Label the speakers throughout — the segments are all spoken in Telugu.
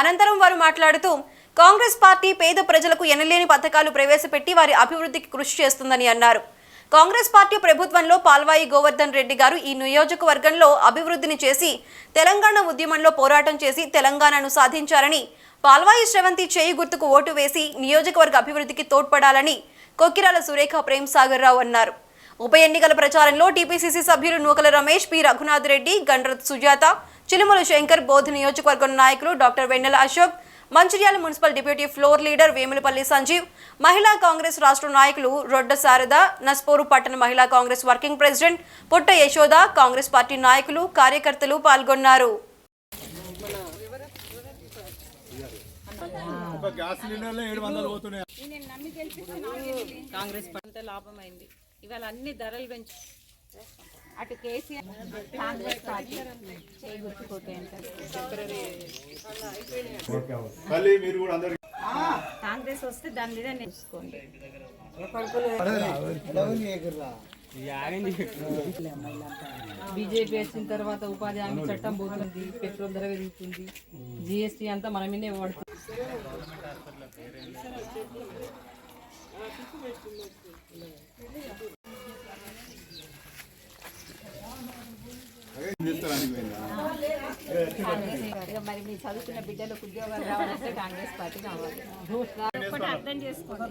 Speaker 1: అనంతరం వారు మాట్లాడుతూ కాంగ్రెస్ పార్టీ పేద ప్రజలకు ఎనలేని పథకాలు ప్రవేశపెట్టి వారి అభివృద్ధికి కృషి చేస్తుందని అన్నారు. కాంగ్రెస్ పార్టీ ప్రభుత్వంలో పాల్వాయి గోవర్ధన్ రెడ్డి గారు ఈ నియోజకవర్గంలో అభివృద్ధిని చేసి తెలంగాణ ఉద్యమంలో పోరాటం చేసి తెలంగాణను సాధించారని పాల్వాయి శ్రవంతి చేయి గుర్తుకు ఓటు వేసి నియోజకవర్గ అభివృద్ధికి తోడ్పడాలని కొక్కిరాల సురేఖ ప్రేమ్ సాగర్ రావు అన్నారు. ఉప ఎన్నికల ప్రచారంలో టీపీసీసీ సభ్యులు నూకల రమేష్ పి. రఘునాథ్ రెడ్డి గండ్రత్ సుజాత చిలుముల శంకర్ బోధ్ నియోజకవర్గం నాయకులు doctor Vennela Ashok Mancherial municipal deputy floor leader Vemulapalli Sanjeev మహిళా కాంగ్రెస్ రాష్ట్ర నాయకులు రొడ్డ శారద నస్పోరు పట్టణ మహిళా కాంగ్రెస్ వర్కింగ్ ప్రెసిడెంట్ పుట్ట యశోద కాంగ్రెస్ పార్టీ నాయకులు కార్యకర్తలు పాల్గొన్నారు.
Speaker 2: కాంగ్రెస్ పంట లాభమైంది. ఇవాళ అన్ని ధరలు పెంచు. అటు కేసీఆర్ కాంగ్రెస్ పార్టీ
Speaker 3: అందరు
Speaker 2: కాంగ్రెస్ వస్తే దాని మీద నేర్చుకోండి బీజేపీ వచ్చిన తర్వాత ఉపాధి హామీ చట్టం పోతుంది పెట్రోల్ ధర పెరుగుతుంది జిఎస్టీ అంతా మన మీదే పడుతుంది. మరి మీ చదువుకున్న బిడ్డలకు ఉద్యోగాలు రావాలంటే కాంగ్రెస్ పార్టీ కావాలి అర్థం చేసుకోండి.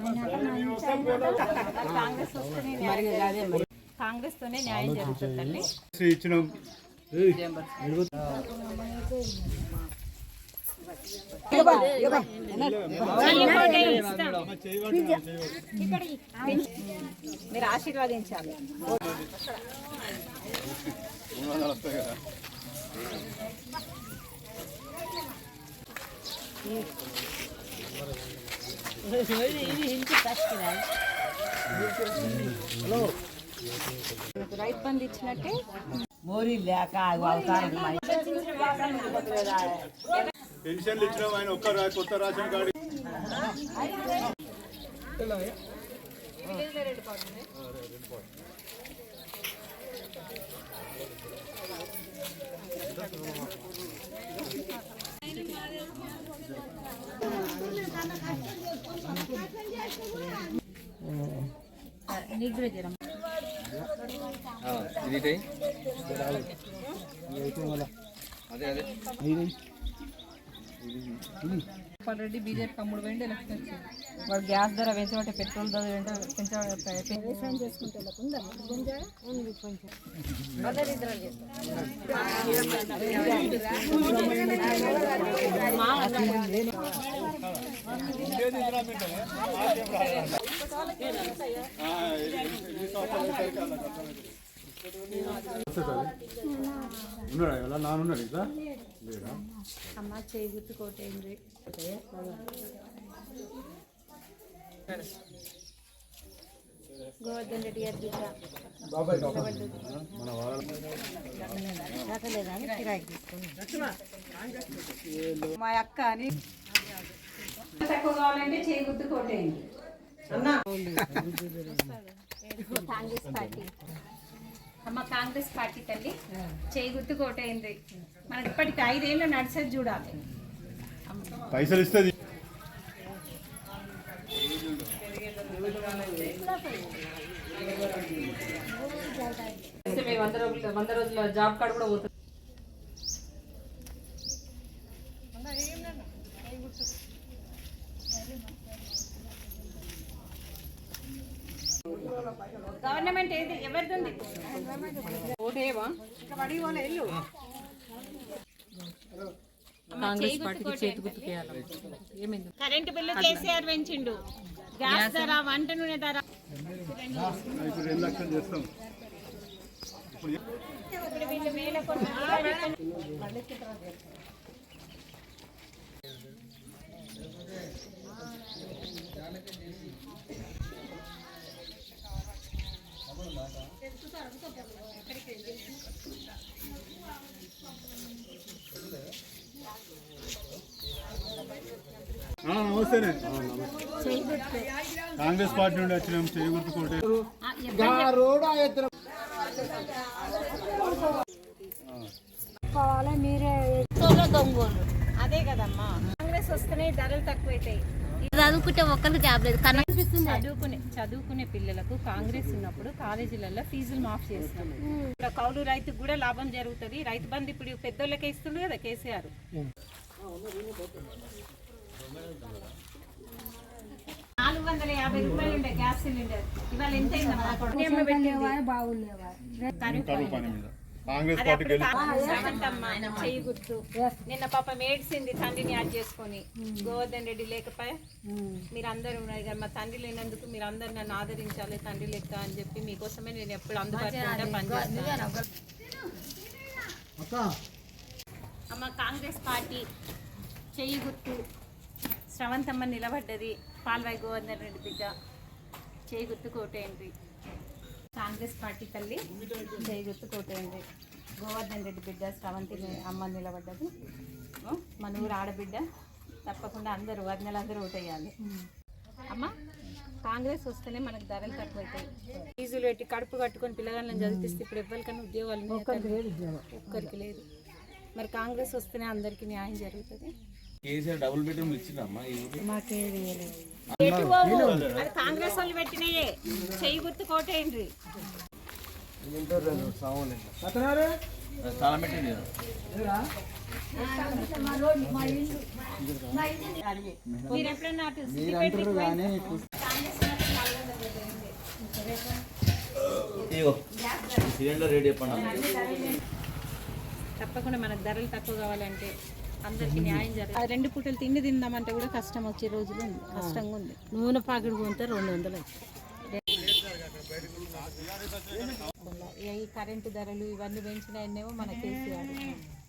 Speaker 2: కాంగ్రెస్ తోనే న్యాయం జరుగుతుంది మీరు ఆశీర్వదించాలి
Speaker 3: మూడు వందలు వస్తాయి కదా
Speaker 2: రైతు బంధు ఇచ్చినట్టే
Speaker 4: మోరీ లేక అవతారం
Speaker 3: పెన్షన్లు ఇచ్చినాం ఆయన ఒక్క రా- కొత్త రేషన్ కార్డు.
Speaker 2: నీకు కూడా జ్వరం రెడ్డి బీజేపీ తమ్ముడు పోయింది ఎలక్షన్ వచ్చింది వాడు గ్యాస్ ధర పెంచబట్టే పెట్రోల్ ధర వెంట వ్యవసాయం చేసుకుంటే
Speaker 3: ఆ, ఉన్నాడా? ఎలా నానున్నాడు ఇంకా లేడా?
Speaker 2: అమ్మ చేయి గుర్తుకోటేంద్రి గోవర్ధన్ రెడ్డి గారి బిడ్డ. మా అక్క అని తక్కువ కావాలంటే చేయి గుర్తుకోటేంది కాంగ్రెస్ పార్టీ అమ్మ కాంగ్రెస్ పార్టీ తల్లి. చేయి గుర్తుకోటైంది మనకి ఇప్పటికి ఐదేళ్ళు నడిచేది చూడాలి.
Speaker 3: పైసలు ఇస్తుంది
Speaker 2: వంద రోజుల వంద రోజుల జాబ్ కార్డు కూడా పోతుంది కాంగ్రెస్ పార్టీకి చేతి గుర్తుకేయాలి ఏమైంది? కరెంటు బిల్లు కేసీఆర్ పెంచిండు. గ్యాస్ ధర వంట నూనె ధర.
Speaker 3: ఇప్పుడు
Speaker 2: వీళ్ళు వేల
Speaker 3: నమస్తేనే కాంగ్రెస్ పార్టీ నుండి వచ్చినాం చేయి గుర్తుకోటే.
Speaker 2: అదే కదమ్మా. కాంగ్రెస్ వస్తేనే ధరలు తక్కువైతాయి.
Speaker 5: చదువుకుంటే ఒక్కరికి జాబ్ లేదు.
Speaker 2: చదువుకునే చదువుకునే పిల్లలకు కాంగ్రెస్ ఉన్నప్పుడు కాలేజీలలో ఫీజులు మాఫ్ చేస్తున్నాం ఇప్పుడు కౌలు రైతుకు కూడా లాభం జరుగుతుంది. రైతు బంధు ఇప్పుడు పెద్దోళ్ళకే ఇస్తుండ్రు కదా కేసీఆర్. నాలుగు వందల యాభై రూపాయలు ఉండే గ్యాస్ సిలిండర్ ఇవాళ ఎంత నిన్న పాపం ఏడ్చింది తండ్రిని యాడ్ చేసుకొని. గోవర్ధన్ రెడ్డి లేకపోయా? మీరు అందరూ ఉన్నారు కదా, మా తండ్రి లేనందుకు మీరు అందరు నన్ను ఆదరించాలి తండ్రి లెక్క అని చెప్పి మీకోసమే నేను ఎప్పుడు అందుబాటులో పనిచేస్తాను అమ్మ కాంగ్రెస్ పార్టీ చెయ్యి గుర్తు. శ్రవంతమ్మ నిలబడ్డది పాల్వాయి గోవర్ధన్ రెడ్డి బిడ్డ. చేయి గుర్తు కోటేయండి. కాంగ్రెస్ పార్టీ తల్లి చేయి గుర్తు కోటేయండి. గోవర్ధన్ రెడ్డి బిడ్డ శ్రవంతి అమ్మ నిలబడ్డది. మన ఊరు ఆడబిడ్డ. తప్పకుండా అందరూ వదినలందరూ ఓటేయాలి. అమ్మ కాంగ్రెస్ వస్తేనే మనకు ధరలు తక్కువైతాయి. ఫీజులు పెట్టి కడుపు కట్టుకొని పిల్లగాళ్ళని చదివిస్తే ఇప్పుడు ఎవరికైనా ఉద్యోగాలు? ఒక్కరికి లేదు. మరి కాంగ్రెస్ వస్తేనే అందరికీ న్యాయం జరుగుతుంది.
Speaker 6: కేసీఆర్ డబుల్ ఇచ్చిందమ్మా?
Speaker 2: అది కాంగ్రెస్ వాళ్ళు పెట్టినయే. చెయ్యి గుర్తు కోటేయండి
Speaker 6: చాలా పెట్టింది
Speaker 2: మీరు ఎప్పుడన్నా అటు సిద్దిపేటకి పోయిండ్రా? కాంగ్రెస్ వాళ్ళు నాలుగు వందలు పెట్టింది.
Speaker 6: ఇగో సిలిండర్ రేట్ చెప్పండి.
Speaker 2: తప్పకుండా మనకు ధరలు తక్కువ కావాలంటే అందరికి న్యాయం జరగాలి. రెండు పూటలు తిండి తిందామంటే కూడా కష్టం వచ్చే రోజులు ఉంది. కష్టంగా ఉంది. నూనె పాకెట్ కొంటే రెండు వందలు ఈ కరెంటు ధరలు ఇవన్నీ పెంచినాయనేమో మన కేసీఆర్.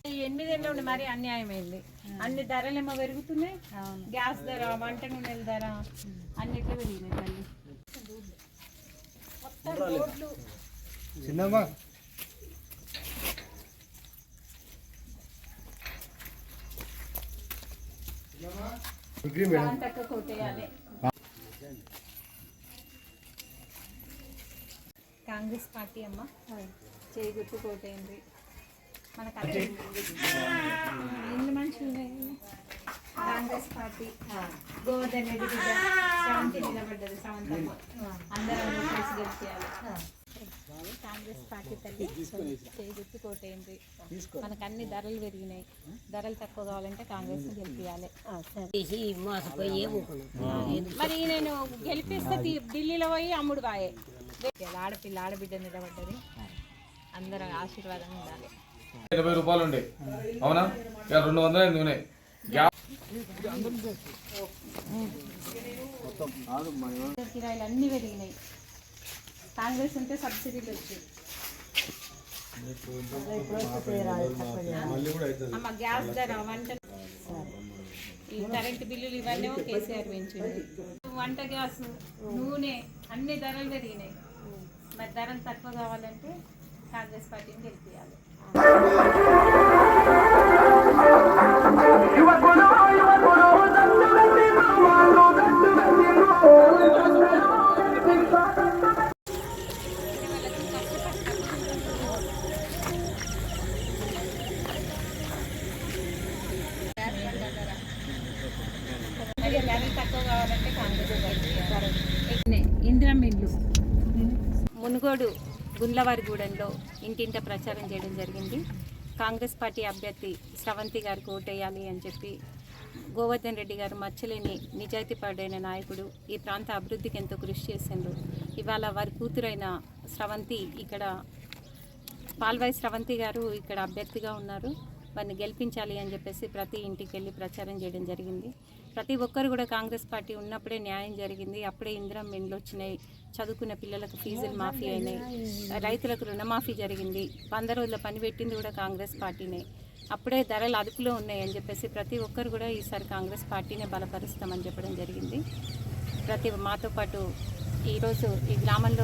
Speaker 2: ఈ ఎనిమిదేళ్ళు ఉండి మరీ అన్యాయమైంది అన్ని ధరలేమో పెరుగుతున్నాయి. గ్యాస్ ధర వంట నూనెల ధర అన్నిట్లో పెరిగినాయి తల్లి. మొత్తం రోడ్లు కాంగ్రెస్ పార్టీ అమ్మ. చేయి గుర్తు కోటేయండి మనకు ఎన్ని మనుషులు ఉన్నాయి? కాంగ్రెస్ పార్టీ. గోవర్ధన్ రెడ్డి శ్రవంతి నిలబడ్డది శ్రవంతమ్మ అందరం కలిసి గెలిచేయాలి. కాంగ్రెస్ పార్టీ తల్లి. గుర్తు కోటేయండి మనకు అన్ని ధరలు పెరిగినాయి. ధరలు తక్కువ కావాలంటే కాంగ్రెస్ గెలిపియాలి.
Speaker 5: మోసపోయి
Speaker 2: మరి నేను గెలిపిస్తే ఢిల్లీలో పోయి అమ్ముడు బాయే. ఆడపిల్ల ఆడబిడ్డ నిలబడ్డది. అందరూ ఆశీర్వాదం ఉండాలి.
Speaker 6: ఎనభై రూపాయలు ఉండే. అవునా? రెండు వందలు నూనె గ్యాస్
Speaker 2: కిరాయిలు అన్నీ పెరిగినాయి. కాంగ్రెస్ ఉంటే సబ్సిడీలు వచ్చాయి అమ్మ గ్యాస్ ధర వంట ఈ కరెంటు బిల్లులు ఇవన్నీ కేసీఆర్ పెంచింది వంట గ్యాస్ నూనె అన్ని ధరలు పెరిగినాయి. మరి ధరలు తక్కువ కావాలంటే కాంగ్రెస్ పార్టీని గెలిపించాలి మునుగోడు గుండ్లవారిగూడెంలో ఇంటింట ప్రచారం చేయడం జరిగింది. కాంగ్రెస్ పార్టీ అభ్యర్థి స్రవంతి గారికి ఓటేయాలి అని చెప్పి గోవర్ధన్ రెడ్డి గారు మచ్చలేని నిజాయితీ పడైన నాయకుడు ఈ ప్రాంత అభివృద్ధికి ఎంతో కృషి చేసిండ్రు. ఇవాళ వారి కూతురైన స్రవంతి ఇక్కడ పాల్వాయి స్రవంతి గారు ఇక్కడ అభ్యర్థిగా ఉన్నారు. వారిని గెలిపించాలి అని చెప్పేసి ప్రతి ఇంటికి వెళ్ళి ప్రచారం చేయడం జరిగింది. ప్రతి ఒక్కరు కూడా కాంగ్రెస్ పార్టీ ఉన్నప్పుడే న్యాయం జరిగింది. అప్పుడే ఇందిరా మిండ్లు వచ్చినాయి. చదువుకున్న పిల్లలకు ఫీజులు మాఫీ అయినాయి. రైతులకు రుణమాఫీ జరిగింది. వంద రోజుల పని పెట్టింది కూడా కాంగ్రెస్ పార్టీనే. అప్పుడే ధరలు అదుపులో ఉన్నాయి అని చెప్పేసి ప్రతి ఒక్కరు కూడా ఈసారి కాంగ్రెస్ పార్టీనే బలపరుస్తామని చెప్పడం జరిగింది. ప్రతి మాతో పాటు ఈరోజు ఈ గ్రామంలో